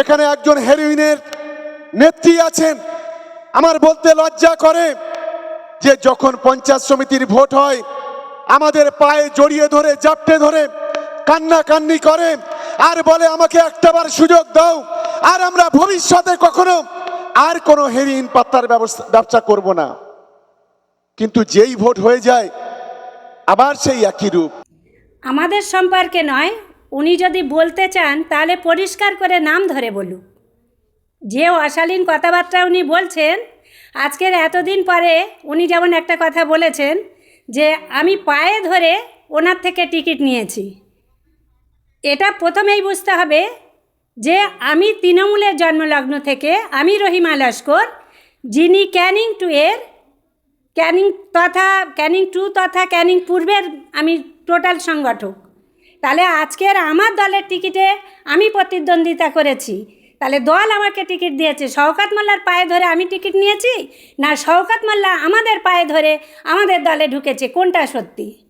এখানে একজন হেরোইনের নেত্রী আছেন। আমার বলতে লজ্জা করে যে যখন পঞ্চায়েত সমিতির ভোট হয়, আমাদের পায়ে জড়িয়ে ধরে, জাপটে ধরে কান্না কান্নি করে, আর বলে, আমাকে একটাবার সুযোগ দাও, আর আমরা ভবিষ্যতে কখনো আর কোনো হেরিন পাত্তার ব্যবস্থা, ব্যবসা করব না। কিন্তু যেই ভোট হয়ে যায়, আবার সেই একই রূপ। আমাদের সম্পর্কে নয় উনি যদি বলতে চান, তাহলে পরিষ্কার করে নাম ধরে বলুক। যে অশালীন কথাবার্তা উনি বলছেন, আজকের এতদিন পরে উনি যেমন একটা কথা বলেছেন যে, আমি পায়ে ধরে ওনার থেকে টিকিট নিয়েছি। এটা প্রথমেই বুঝতে হবে যে, আমি তৃণমূলের জন্মলগ্ন থেকে আমি রহিমা লস্কর, যিনি ক্যানিং টু এর, ক্যানিং তথা, ক্যানিং টু তথা ক্যানিং পূর্বের আমি টোটাল সংগঠক। তাহলে আজকের আমার দলের টিকিটে আমি প্রতিদ্বন্দ্বিতা করেছি। তাহলে দল আমাকে টিকিট দিয়েছে। শওকাত মোল্লার পায়ে ধরে আমি টিকিট নিয়েছি? না, শওকাত মোল্লা আমাদের পায়ে ধরে আমাদের দলে ঢুকেছে? কোনটা সত্যি?